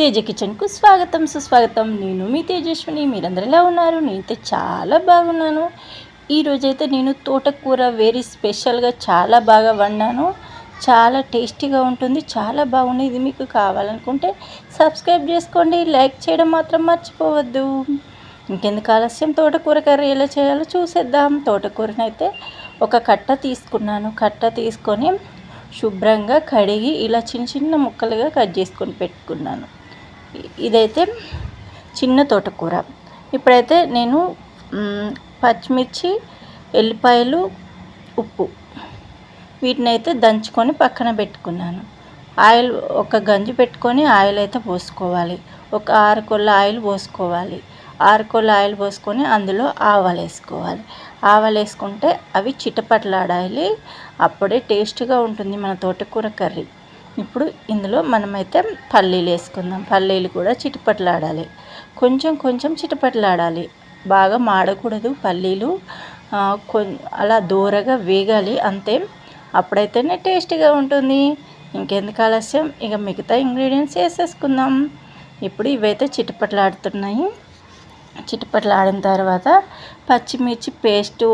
తేజ కిచెన్కు స్వాగతం సుస్వాగతం. నేను మీ తేజస్విని మీరందరూ ఎలా ఉన్నారు? నేనైతే చాలా బాగున్నాను. ఈరోజైతే నేను తోటకూర వెరీ స్పెషల్గా చాలా బాగా వండాను. చాలా టేస్టీగా ఉంటుంది చాలా బాగుంది ఇది మీకు కావాలనుకుంటే సబ్స్క్రైబ్ చేసుకోండి లైక్ చేయడం మాత్రం మర్చిపోవద్దు. ఇంకెందుకు ఆలస్యం? తోటకూర కర్రీ ఎలా చేయాలో చూసేద్దాం. తోటకూరనైతే ఒక కట్ట తీసుకున్నాను. కట్ట తీసుకొని శుభ్రంగా కడిగి ఇలా చిన్న చిన్న ముక్కలుగా కట్ చేసుకొని పెట్టుకున్నాను. ఇదైతే చిన్న తోటకూర. ఇప్పుడైతే నేను పచ్చిమిర్చి ఎల్లిపాయలు ఉప్పు వీటిని అయితే దంచుకొని పక్కన పెట్టుకున్నాను. ఆయిల్ ఒక గంజి పెట్టుకొని ఆయిల్ అయితే పోసుకోవాలి. ఒక ఆరు కొల్ల ఆయిల్ పోసుకోవాలి. ఆరు కొల్ల ఆయిల్ పోసుకొని అందులో ఆవాలు వేసుకోవాలి. ఆవాలు వేసుకుంటే అవి చిటపట్లాడాలి. అప్పుడే టేస్ట్గా ఉంటుంది మన తోటకూర కర్రీ. ఇప్పుడు ఇందులో మనమైతే పల్లీలు వేసుకుందాం. పల్లీలు కూడా చిటపట్లాడాలి. కొంచెం కొంచెం చిటపట్లాడాలి. బాగా మాడకూడదు పల్లీలు. అలా దూరగా వేగాలి. అంతే. అప్పుడైతేనే టేస్టీగా ఉంటుంది. ఇంకెందుకు ఆలస్యం? ఇక మిగతా ఇంగ్రీడియంట్స్ వేసేసుకుందాం. ఇప్పుడు ఇవైతే చిటపట్లాడుతున్నాయి. చిటపట్లాడిన తర్వాత పచ్చిమిర్చి పేస్టు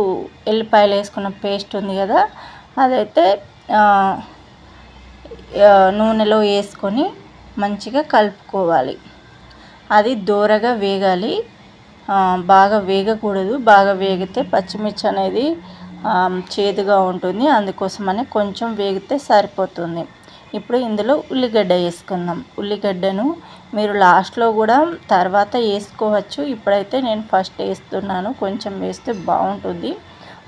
ఎల్లిపాయలు వేసుకున్న పేస్ట్ ఉంది కదా అదైతే నూనెలో వేసుకొని మంచిగా కలుపుకోవాలి. అది దోరగా వేగాలి. బాగా వేగకూడదు. బాగా వేగితే పచ్చిమిర్చి అనేది చేదుగా ఉంటుంది. అందుకోసమని కొంచెం వేగితే సరిపోతుంది. ఇప్పుడు ఇందులో ఉల్లిగడ్డ వేసుకుందాం. ఉల్లిగడ్డను మీరు లాస్ట్లో కూడా తర్వాత వేసుకోవచ్చు. ఇప్పుడైతే నేను ఫస్ట్ వేస్తున్నాను. కొంచెం వేస్తే బాగుంటుంది.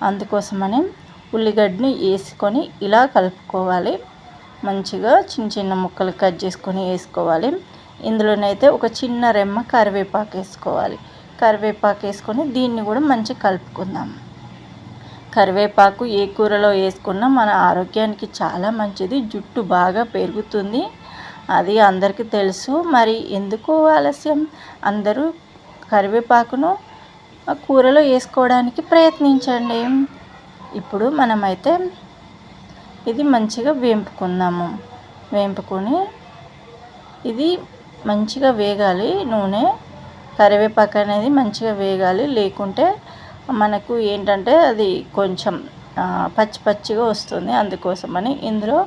అందుకోసమని ఉల్లిగడ్డని వేసుకొని ఇలా కలుపుకోవాలి. మంచిగా చిన్న చిన్న ముక్కలు కట్ చేసుకొని వేసుకోవాలి. ఇందులోనైతే ఒక చిన్న రెమ్మ కరివేపాకు వేసుకోవాలి. కరివేపాకు వేసుకొని దీన్ని కూడా మంచిగా కలుపుకుందాం. కరివేపాకు ఏ కూరలో వేసుకున్నా మన ఆరోగ్యానికి చాలా మంచిది. జుట్టు బాగా పెరుగుతుంది. అది అందరికీ తెలుసు. మరి ఎందుకు ఆలస్యం? అందరూ కరివేపాకును కూరలో వేసుకోవడానికి ప్రయత్నించండి. ఇప్పుడు మనమైతే ఇది మంచిగా వేంపుకుందాము. వేంపుకొని ఇది మంచిగా వేగాలి. నూనె కరివేపాకు అనేది మంచిగా వేగాలి. లేకుంటే మనకు ఏంటంటే అది కొంచెం పచ్చి పచ్చిగా వస్తుంది. అందుకోసమని ఇందులో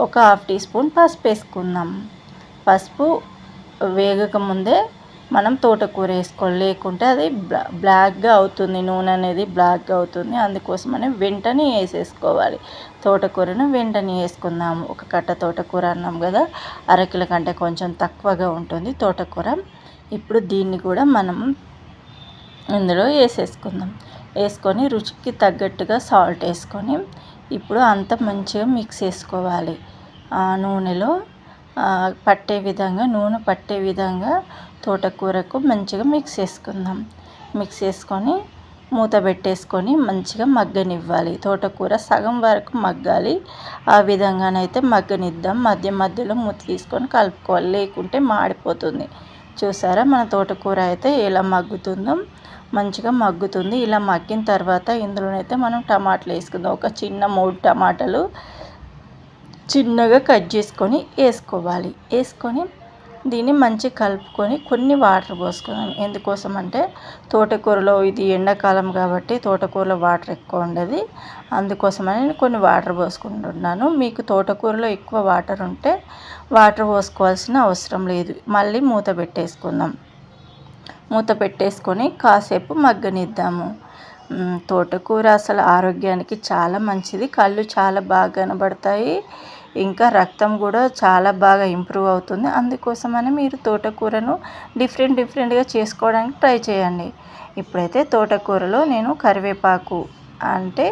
ఒక హాఫ్ టీ స్పూన్ పసుపు వేసుకుందాం. పసుపు వేగక ముందే మనం తోటకూర వేసుకోవాలి. లేకుంటే అది బ్లాక్గా అవుతుంది. నూనె అనేది బ్లాక్గా అవుతుంది. అందుకోసమని వెంటనే వేసేసుకోవాలి. తోటకూరను వెంటనే వేసుకుందాము. ఒక కట్ట తోటకూర అన్నాం కదా అరకిల కంటే కొంచెం తక్కువగా ఉంటుంది తోటకూర. ఇప్పుడు దీన్ని కూడా మనం ఇందులో వేసేసుకుందాం. వేసుకొని రుచికి తగ్గట్టుగా సాల్ట్ వేసుకొని ఇప్పుడు అంత మంచిగా మిక్స్ చేసుకోవాలి. నూనెలో పట్టే విధంగా నూనె పట్టే విధంగా తోటకూరకు మంచిగా మిక్స్ చేసుకుందాం. మిక్స్ చేసుకొని మూత పెట్టేసుకొని మంచిగా మగ్గనివ్వాలి. తోటకూర సగం వరకు మగ్గాలి. ఆ విధంగానైతే మగ్గనిద్దాం. మధ్య మధ్యలో మూత తీసుకొని కలుపుకోవాలి. లేకుంటే మాడిపోతుంది. చూసారా? మన తోటకూర అయితే ఎలా మగ్గుతుందో? మంచిగా మగ్గుతుంది. ఇలా మగ్గిన తర్వాత ఇందులోనైతే మనం టమాటాలు వేసుకుందాం. ఒక చిన్న మూడు టమాటాలు చిన్నగా కట్ చేసుకొని వేసుకోవాలి. వేసుకొని దీన్ని మంచిగా కలుపుకొని కొన్ని వాటర్ పోసుకున్నాను ఎందుకోసం అంటే తోటకూరలో ఇది ఎండాకాలం కాబట్టి తోటకూరలో వాటర్ ఎక్కువ ఉండదు. అందుకోసమని నేను కొన్ని వాటర్ పోసుకుంటున్నాను. మీకు తోటకూరలో ఎక్కువ వాటర్ ఉంటే వాటర్ పోసుకోవాల్సిన అవసరం లేదు. మళ్ళీ మూత పెట్టేసుకుందాం. మూత పెట్టేసుకొని కాసేపు మగ్గనిద్దాము. తోటకూర అసలు ఆరోగ్యానికి చాలా మంచిది. కళ్ళు చాలా బాగా కనబడతాయి. ఇంకా రక్తం కూడా చాలా బాగా ఇంప్రూవ్ అవుతుంది. అందుకోసమని మీరు తోటకూరను డిఫరెంట్ డిఫరెంట్గా చేసుకోవడానికి ట్రై చేయండి. ఇప్పుడైతే తోటకూరలో నేను కరివేపాకు అంటే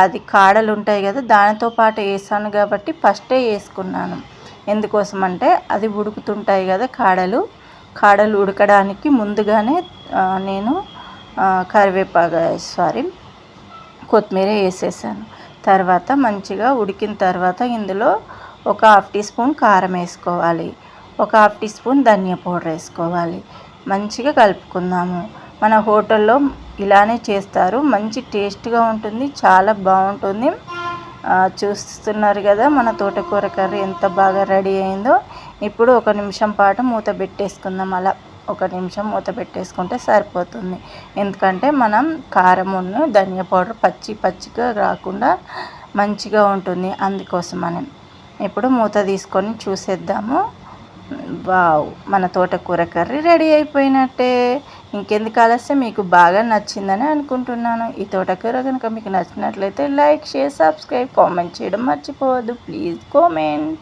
అది కాడలు ఉంటాయి కదా దానితో పాటు వేసాను కాబట్టి ఫస్టే వేసుకున్నాను. ఎందుకోసం అంటే అది ఉడుకుతుంటాయి కదా కాడలు. కాడలు ఉడకడానికి ముందుగానే నేను కరివేపాకు సారీ కొత్తిమీర వేసేసాను. తర్వాత మంచిగా ఉడికిన తర్వాత ఇందులో ఒక హాఫ్ టీ స్పూన్ కారం వేసుకోవాలి. ఒక హాఫ్ టీ స్పూన్ ధనియా పౌడర్ వేసుకోవాలి. మంచిగా కలుపుకుందాము. మన హోటల్లో ఇలానే చేస్తారు. మంచి టేస్ట్గా ఉంటుంది. చాలా బాగుంటుంది. చూస్తున్నారు కదా మన తోటకూర కర్రీ ఎంత బాగా రెడీ అయిందో. ఇప్పుడు ఒక నిమిషం పాటు మూత పెట్టేసుకుందాం. అలా. ఒక నిమిషం మూత పెట్టేసుకుంటే సరిపోతుంది. ఎందుకంటే మనం కారమును ధనియా పౌడర్ పచ్చి పచ్చిగా రాకుండా మంచిగా ఉంటుంది అందుకోసమని. ఇప్పుడు మూత తీసుకొని చూసేద్దాము. వావ్ మన తోటకూర కర్రీ రెడీ అయిపోయినట్టే. ఇంకెందుకు ఆలస్యం? మీకు బాగా నచ్చిందని అనుకుంటున్నాను. ఈ తోటకూర కనుక మీకు నచ్చినట్లయితే లైక్ షేర్ సబ్స్క్రైబ్ కామెంట్ చేయడం మర్చిపోవద్దు. Please comment.